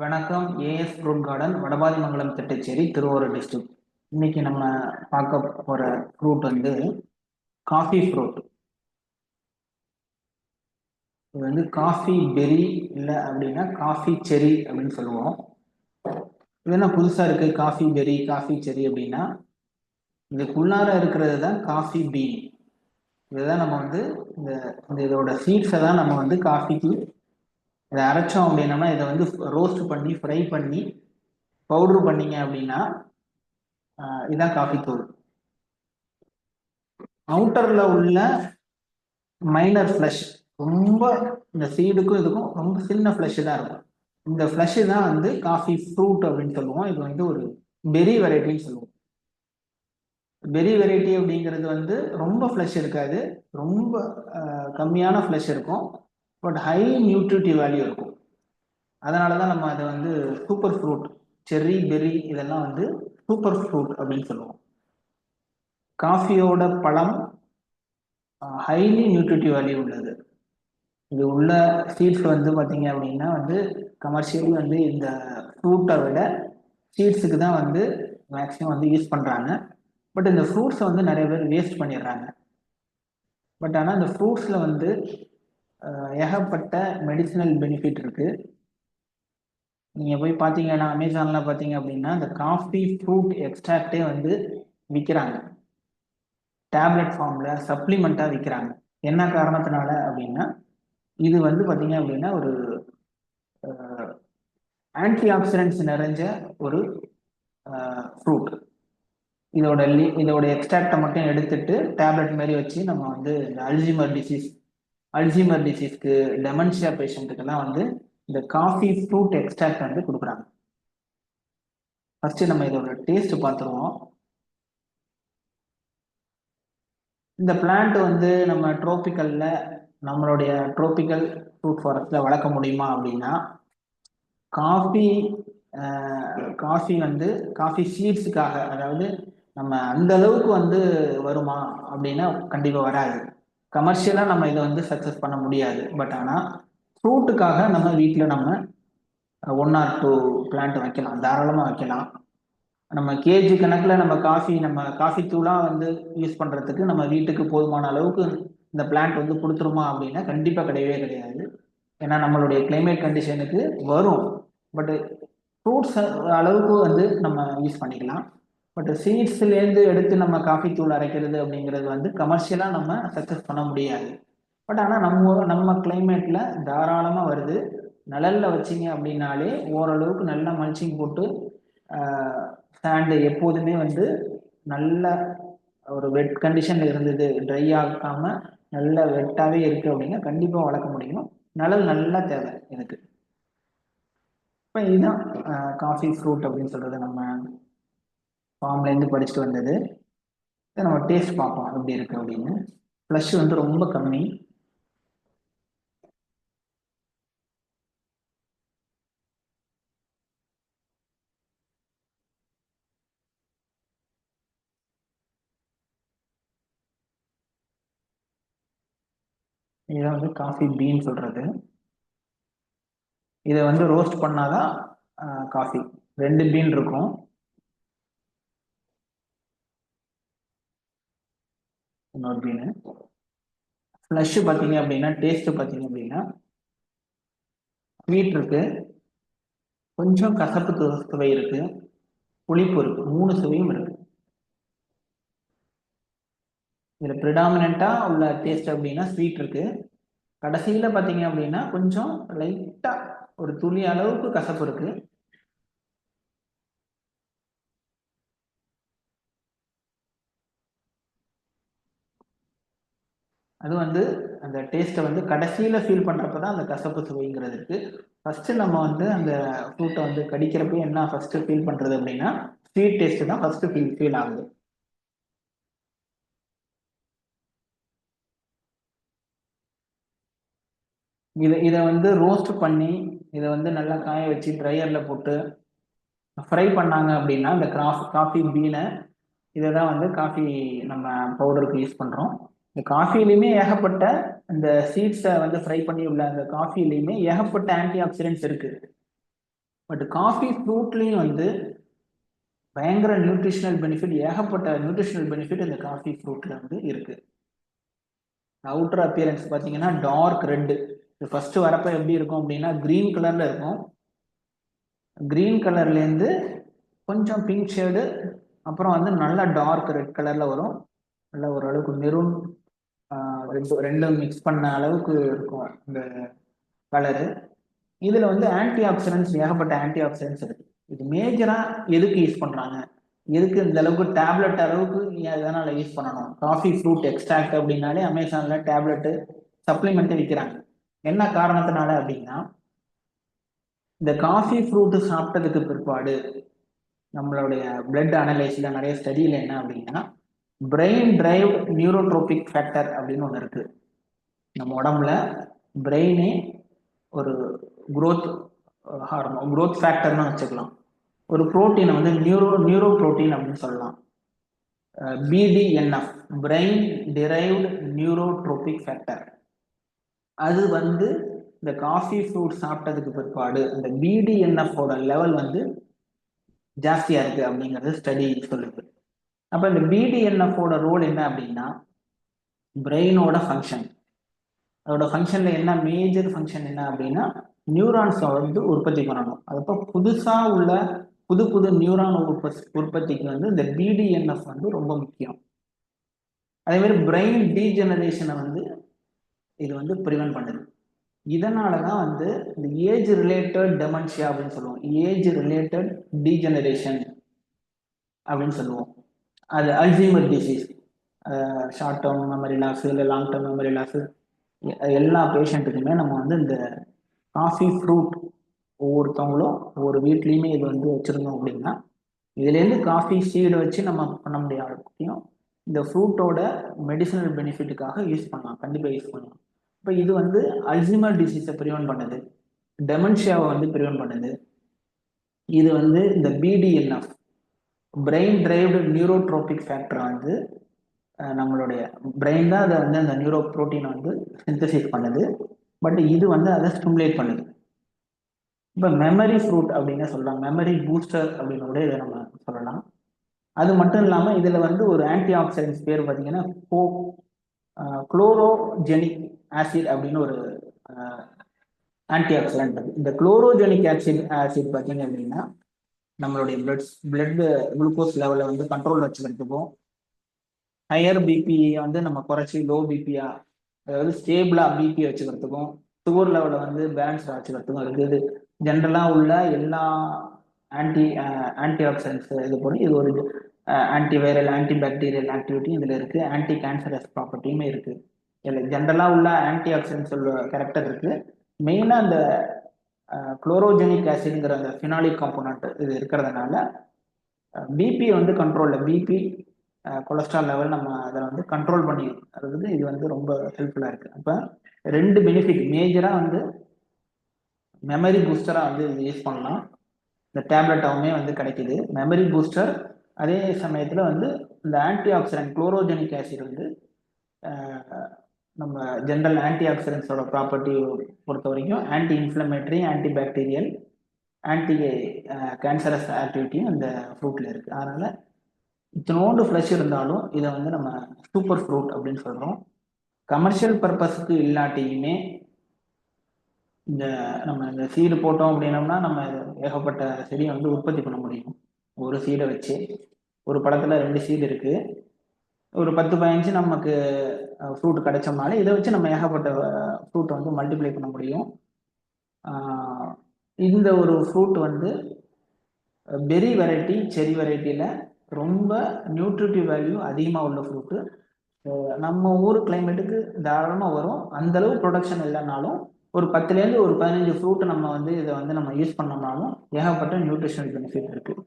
வணக்கம் AS fruit garden Vadapathimangalam Thittacheri Thiruvarur district இன்னைக்கு நம்ம பார்க்க போற ஃப்ரூட் வந்து காஃபி ஃப்ரூட் இது வந்து காஃபி பெரி இல்லை அப்படின்னா காஃபி செரி அப்படின்னு சொல்லுவோம். இது என்ன புதுசா இருக்கு? காஃபி பெரி காஃபி செரி அப்படின்னா இதுக்குள்ளார இருக்கிறது தான் காஃபி பீன் இதுதான் நம்ம வந்து இந்த இந்த இதோட சீட்ஸை தான் நம்ம வந்து காஃபிக்கு இதை அரைச்சோம் அப்படின்னம்னா இதை வந்து ரோஸ்ட் பண்ணி ஃப்ரை பண்ணி பவுட்ரு பண்ணீங்க அப்படின்னா இதான் காஃபி தூள் அவுட்டர்ல உள்ள மைனர் ஃப்ளஷ் ரொம்ப இந்த சீடுக்கும் இதுக்கும் ரொம்ப சின்ன ஃப்ளஷ் தான் இருக்கும். இந்த ஃப்ளஷ் தான் வந்து காஃபி ஃப்ரூட் அப்படின்னு சொல்லுவோம். இது வந்து ஒரு பெரி வெரைட்டின்னு சொல்லுவோம். பெரி வெரைட்டி அப்படிங்கிறது வந்து ரொம்ப ஃப்ளஷ் இருக்காது. ரொம்ப கம்மியான ஃப்ளஷ் இருக்கும். பட் ஹை நியூட்ரிட்டிவ் வேல்யூ இருக்கும். அதனால தான் நம்ம அதை வந்து சூப்பர் ஃப்ரூட் செர்ரி பெர்ரி இதெல்லாம் வந்து சூப்பர் ஃப்ரூட் அப்படின்னு சொல்லுவோம். காஃபியோட பழம் ஹைலி நியூட்ரிட்டிவ் வேல்யூ உள்ளது. இது உள்ள சீட்ஸ் வந்து பார்த்தீங்க அப்படின்னா வந்து கமர்ஷியலி வந்து இந்த ஃப்ரூட்டை விட சீட்ஸுக்கு தான் வந்து மேக்ஸிமம் வந்து யூஸ் பண்ணுறாங்க பட் இந்த ஃப்ரூட்ஸை வந்து நிறைய பேர் வேஸ்ட் பண்ணிடுறாங்க. பட் ஆனால் இந்த ஃப்ரூட்ஸில் வந்து ஏகப்பட்ட மெடிசினல் பெனிஃபிட் இருக்கு. நீங்கள் போய் பார்த்தீங்கன்னா அமேசான்ல பார்த்தீங்க அப்படின்னா இந்த காஃபி ஃப்ரூட் எக்ஸ்ட்ராக்டே வந்து விற்கிறாங்க டேப்லெட் ஃபார்மில் சப்ளிமெண்ட்டாக விற்கிறாங்க என்ன காரணத்தினால அப்படின்னா இது வந்து பார்த்தீங்க அப்படின்னா ஒரு ஆன்டி ஆக்சிடென்ட்ஸ் நிறைஞ்ச ஒரு ஃப்ரூட் இதோட லி இதோட எக்ஸ்ட்ராக்டை மட்டும் எடுத்துட்டு டேப்லெட் மாதிரி வச்சு நம்ம வந்து இந்த அல்ஜிமர் டிசீஸ் அல்ஜிமர் டிசீஸ்க்கு டெமன்ஷியா பேஷண்ட்டுக்கெல்லாம் வந்து இந்த காஃபி ஃப்ரூட் எக்ஸ்ட்ராக்ட் வந்து கொடுக்குறாங்க. ஃபர்ஸ்ட் நம்ம இதோட டேஸ்ட் பார்த்துருவோம். இந்த பிளான்ட் வந்து நம்ம ட்ரோபிக்கல்ல நம்மளுடைய ட்ரோபிக்கல் ஃப்ரூட் ஃபாரஸ்ட்ல வளர்க்க முடியுமா அப்படின்னா காஃபி காஃபி வந்து காஃபி சீட்ஸுக்காக அதாவது நம்ம அந்த அளவுக்கு வந்து வருமா அப்படின்னா கண்டிப்பாக வராது. கமர்ஷியலாக நம்ம இதை வந்து சக்ஸஸ் பண்ண முடியாது. பட் ஆனால் ஃப்ரூட்டுக்காக நம்ம வீட்டில் நம்ம ஒன் ஆர் டூ பிளான்ட் வைக்கலாம். தாராளமாக வைக்கலாம். நம்ம கேஜி கணக்கில் நம்ம காஃபி நம்ம காஃபி தூளாக வந்து யூஸ் பண்ணுறதுக்கு நம்ம வீட்டுக்கு போதுமான அளவுக்கு இந்த பிளான்ட் வந்து கொடுத்துருமா அப்படின்னா கண்டிப்பாக கிடையவே கிடையாது. ஏன்னா நம்மளுடைய கிளைமேட் கண்டிஷனுக்கு வரும். பட் ஃப்ரூட்ஸ் அளவுக்கு வந்து நம்ம யூஸ் பண்ணிக்கலாம். பட் சீட்ஸ்லேருந்து எடுத்து நம்ம காஃபி தூள் அரைக்கிறது அப்படிங்கிறது வந்து கமர்ஷியலாக நம்ம சக்ஸஸ் பண்ண முடியாது. பட் ஆனால் நம்ம நம்ம கிளைமேட்டில் தாராளமாக வருது. நிழலில் வச்சிங்க அப்படின்னாலே ஓரளவுக்கு நல்லா மல்ச்சிங் போட்டு சாண்டு எப்போதுமே வந்து நல்ல ஒரு வெட் கண்டிஷனில் இருந்தது ட்ரை ஆகாம நல்ல வெட்டாகவே இருக்குது அப்படின்னா கண்டிப்பாக வளர்க்க முடியும். நிழல் நல்லா தேவை எனக்கு. இப்போ இதுதான் காஃபி ஃப்ரூட் அப்படின்னு சொல்கிறது நம்ம ஃபார்ம்லேருந்து படிச்சுட்டு வந்தது. இதை நம்ம டேஸ்ட் பார்ப்போம் எப்படி இருக்கு அப்படின்னு. ஃப்ளஷ் வந்து ரொம்ப கம்மி. இதை வந்து காஃபி பீன் சொல்றது. இதை வந்து ரோஸ்ட் பண்ணாதான் காஃபி ரெண்டு பீன் இருக்கும். இன்னொரு பீனு ஃப்ளஷ் பார்த்தீங்க அப்படின்னா டேஸ்ட் பார்த்தீங்க அப்படின்னா ஸ்வீட் இருக்கு. கொஞ்சம் கசப்பு சுவை இருக்கு. புளிப்பு இருக்கு. மூணு சுவையும் இருக்கு. இதில் ப்ரிடாமினா உள்ள டேஸ்ட் அப்படின்னா ஸ்வீட் இருக்கு. கடைசியில் பார்த்தீங்க அப்படின்னா கொஞ்சம் லைட்டாக ஒரு துளி அளவுக்கு கசப்பு இருக்குது அது வந்து அந்த டேஸ்ட்டை வந்து கடைசியில் ஃபீல் பண்ணுறப்ப தான் அந்த கசப்பு சுவைங்கிறது இருக்குது ஃபஸ்ட்டு நம்ம வந்து அந்த ஃப்ரூட்டை வந்து கடிக்கிறப்ப என்ன ஃபஸ்ட்டு ஃபீல் பண்ணுறது அப்படின்னா ஸ்வீட் டேஸ்ட்டு தான் ஃபஸ்ட்டு ஃபீல் ஃபீல் ஆகுது. இதை இதை வந்து ரோஸ்ட் பண்ணி இதை வந்து நல்லா காய வச்சு ட்ரையரில் போட்டு ஃப்ரை பண்ணாங்க அப்படின்னா இந்த கிராஃப் காஃபி பீனை இதை தான் வந்து காஃபி நம்ம பவுடருக்கு யூஸ் பண்ணுறோம் இந்த காஃபிலையுமே ஏகப்பட்ட இந்த சீட்ஸை வந்து ஃப்ரை பண்ணி உள்ள அந்த காஃபிலையுமே ஏகப்பட்ட ஆன்டி ஆக்சிடென்ட்ஸ் இருக்கு. பட் காஃபி ஃப்ரூட்லேயும் வந்து பயங்கர நியூட்ரிஷனல் பெனிஃபிட் ஏகப்பட்ட நியூட்ரிஷனல் பெனிஃபிட் இந்த காஃபி ஃப்ரூட்ல வந்து இருக்கு. அவுட்டர் அப்பியரன்ஸ் பார்த்தீங்கன்னா டார்க் ரெட்டு இது ஃபர்ஸ்ட் வரப்ப எப்படி இருக்கும் அப்படின்னா கிரீன் கலர்ல இருக்கும். க்ரீன் கலர்லேருந்து கொஞ்சம் பிங்க் ஷேடு அப்புறம் வந்து நல்லா டார்க் ரெட் கலர்ல வரும். நல்ல ஓரளவுக்கு மெரூன் ரெண்டு ரெண்டும் மிக்ஸ் பண்ண அளவுக்கு இருக்கும் இந்த கலரு இதில் வந்து ஆன்டி ஆக்சிடென்ட்ஸ் ஏகப்பட்ட ஆன்டி ஆக்சிடென்ட்ஸ் இருக்கு. இது மேஜராக எதுக்கு யூஸ் பண்ணுறாங்க எதுக்கு இந்த அளவுக்கு டேப்லெட் அளவுக்கு எதனால யூஸ் பண்ணணும்? காஃபி ஃப்ரூட் எக்ஸ்ட்ராக்ட் அப்படின்னாலே அமேசானில் டேப்லெட்டு சப்ளிமெண்ட்டு விற்கிறாங்க என்ன காரணத்தினால அப்படின்னா இந்த காஃபி ஃப்ரூட்டு சாப்பிட்டதுக்கு பிற்பாடு நம்மளுடைய பிளட் அனலைஸில் நிறைய ஸ்டடியில் என்ன அப்படின்னா பிரெயின் டிரைவ் நியூரோட்ரோபிக் ஃபேக்டர் அப்படின்னு ஒன்று இருக்கு. நம்ம உடம்புல பிரெயினே ஒரு குரோத் ஹார்மோன் குரோத் ஃபேக்டர்னு வச்சுக்கலாம். ஒரு புரோட்டீனை வந்து நியூரோ நியூரோ புரோட்டீன் அப்படின்னு சொல்லலாம். BDNF brain derived neurotrophic factor அது வந்து இந்த காஃபி ஃப்ரூட் சாப்பிட்டதுக்கு பிற்பாடு இந்த பிடிஎன்எஃபோட லெவல் வந்து ஜாஸ்தியாக இருக்குது அப்படிங்கிறது ஸ்டடி சொல்லுது. அப்ப இந்த பிடிஎன்எஃபோட ரோல் என்ன அப்படின்னா பிரெயினோட ஃபங்க்ஷன் அதோட ஃபங்க்ஷன்ல என்ன மேஜர் ஃபங்க்ஷன் என்ன அப்படின்னா நியூரான்ஸை வந்து உற்பத்தி பண்ணணும். அதப்போ புதுசா உள்ள புது புது நியூரான் உற்பத்தி உற்பத்திக்கு வந்து இந்த பிடிஎன்எஃப் வந்து ரொம்ப முக்கியம். அதே மாதிரி பிரெயின் டீஜெனரேஷனை வந்து இது வந்து ப்ரிவென்ட் பண்ணுது. இதனால தான் வந்து இந்த ஏஜ் ரிலேட்டட் டெமன்ஷியா அப்படின்னு சொல்லுவோம். ஏஜ் ரிலேட்டட் டீஜெனரேஷன் அப்படின்னு சொல்லுவோம். அது Alzheimer disease short term memory loss இல்லை லாங் டேர்ம் மெமரி லாஸு எல்லா பேஷண்ட்டுக்குமே நம்ம வந்து இந்த காஃபி ஃப்ரூட் ஒவ்வொருத்தவங்களும் ஒவ்வொரு வீட்லேயுமே இது வந்து வச்சுருந்தோம் அப்படின்னா இதுலேருந்து காஃபி சீடை வச்சு நம்ம பண்ண முடியாதையும் இந்த ஃப்ரூட்டோட மெடிசனல் பெனிஃபிட்டுக்காக யூஸ் பண்ணலாம். கண்டிப்பாக யூஸ் பண்ணலாம். இப்போ இது வந்து அல்சிமர் டிசீஸை ப்ரிவென்ட் பண்ணுது. டெமன்ஷியாவை வந்து ப்ரிவென்ட் பண்ணுது. இது வந்து இந்த பிடிஎன்எஃப் பிரெயின் டிரைவ்டு நியூரோட்ரோபிக் ஃபேக்டரை வந்து நம்மளுடைய பிரெயின் தான் அதை வந்து அந்த நியூரோ ப்ரோட்டீனை வந்து சிந்தசைஸ் பண்ணுது. பட் இது வந்து அதை ஸ்டிமுலேட் பண்ணுது. இப்போ மெமரி ஃப்ரூட் அப்படின்னு சொல்லலாம். மெமரி பூஸ்டர் அப்படின்னு கூட இதை நம்ம சொல்லலாம். அது மட்டும் இல்லாமல் இதில் வந்து ஒரு ஆன்டி ஆக்சிடென்ட்ஸ் பேர் பார்த்தீங்கன்னா கோ குளோரோஜெனிக் ஆசிட் அப்படின்னு ஒரு ஆன்டி ஆக்சிடென்ட் இந்த குளோரோஜெனிக் ஆசிட் ஆசிட் பார்த்தீங்க அப்படின்னா நம்மளுடைய பிளட் பிளட் குளுக்கோஸ் லெவலை வந்து கண்ட்ரோல் வச்சுக்கிறதுக்கும் ஹையர் பிபி வந்து நம்ம குறைச்சி லோ பிபியா அதாவது ஸ்டேபிளாக பிபி வச்சுக்கிறதுக்கும் சுகர் லெவலை வந்து பேலன்ஸ் வச்சுக்கிறதுக்கும் இருக்குது. ஜென்ரலாக உள்ள எல்லா ஆன்டி ஆன்டி ஆக்சிடென்ட்ஸ் இது பண்ணி இது ஒரு ஆன்டிவைரல் ஆன்டி பாக்டீரியல் ஆக்டிவிட்டி இதில் இருக்குது ஆன்டி கேன்சரஸ் ப்ராப்பர்ட்டியுமே இருக்குது இல்லை ஜென்ரலாக உள்ள ஆன்டி ஆக்சிடென்ட்ஸ் கேரக்டர் இருக்குது மெயினாக அந்த குளோரோஜெனிக் ஆசிட்ங்கிற அந்த ஃபினாலிக் காம்போனண்ட் இது இருக்கிறதுனால பிபி வந்து கண்ட்ரோலில் பிபி கொலஸ்ட்ரால் லெவல் நம்ம அதை வந்து கண்ட்ரோல் பண்ணி அதாவது இது வந்து ரொம்ப ஹெல்ப்ஃபுல்லாக இருக்குது அப்போ ரெண்டு பெனிஃபிட் மேஜராக வந்து மெமரி பூஸ்டராக வந்து இது யூஸ் பண்ணலாம். இந்த டேப்லெட்டாகவுமே வந்து கிடைக்குது. மெமரி பூஸ்டர் அதே சமயத்தில் வந்து இந்த ஆன்டி ஆக்சிடென்ட் குளோரோஜெனிக் ஆசிட் வந்து நம்ம ஜென்ரல் ஆன்டி ஆக்சிடென்ட்ஸோட ப்ராப்பர்ட்டி பொறுத்த வரைக்கும் anti inflammatory anti bacterial anti cancerous ஆக்டிவிட்டியும் அந்த ஃப்ரூட்டில் இருக்குது அதனால் இத்தனோண்டு ஃப்ளஷ் இருந்தாலும் இதை வந்து நம்ம சூப்பர் ஃப்ரூட் அப்படின்னு சொல்கிறோம் கமர்ஷியல் பர்பஸ்க்கு இல்லாட்டியுமே இந்த நம்ம இந்த சீடு போட்டோம் அப்படின்னோம்னா நம்ம ஏகப்பட்ட செடியை வந்து உற்பத்தி பண்ண முடியும். ஒரு சீடை வச்சு ஒரு படத்தில் ரெண்டு சீடு இருக்குது ஒரு பத்து பதினஞ்சு நமக்கு ஃப்ரூட் கிடைச்சோம்னாலே இதை வச்சு நம்ம ஏகப்பட்ட ஃப்ரூட் வந்து மல்டிப்ளை பண்ண முடியும். இந்த ஒரு ஃப்ரூட் வந்து பெரி வெரைட்டி செரி வெரைட்டியில் ரொம்ப நியூட்ரிட்டிவ் வேல்யூ அதிகமாக உள்ள ஃப்ரூட்டு நம்ம ஊர் கிளைமேட்டுக்கு தாராளமாக வரும். அந்தளவு ப்ரொடக்ஷன் இல்லைனாலும் ஒரு பத்துலேருந்து ஒரு பதினஞ்சு ஃப்ரூட் நம்ம வந்து இதை வந்து நம்ம யூஸ் பண்ணோம்னாலும் ஏகப்பட்ட நியூட்ரிஷனல் பெனிஃபிட் இருக்குது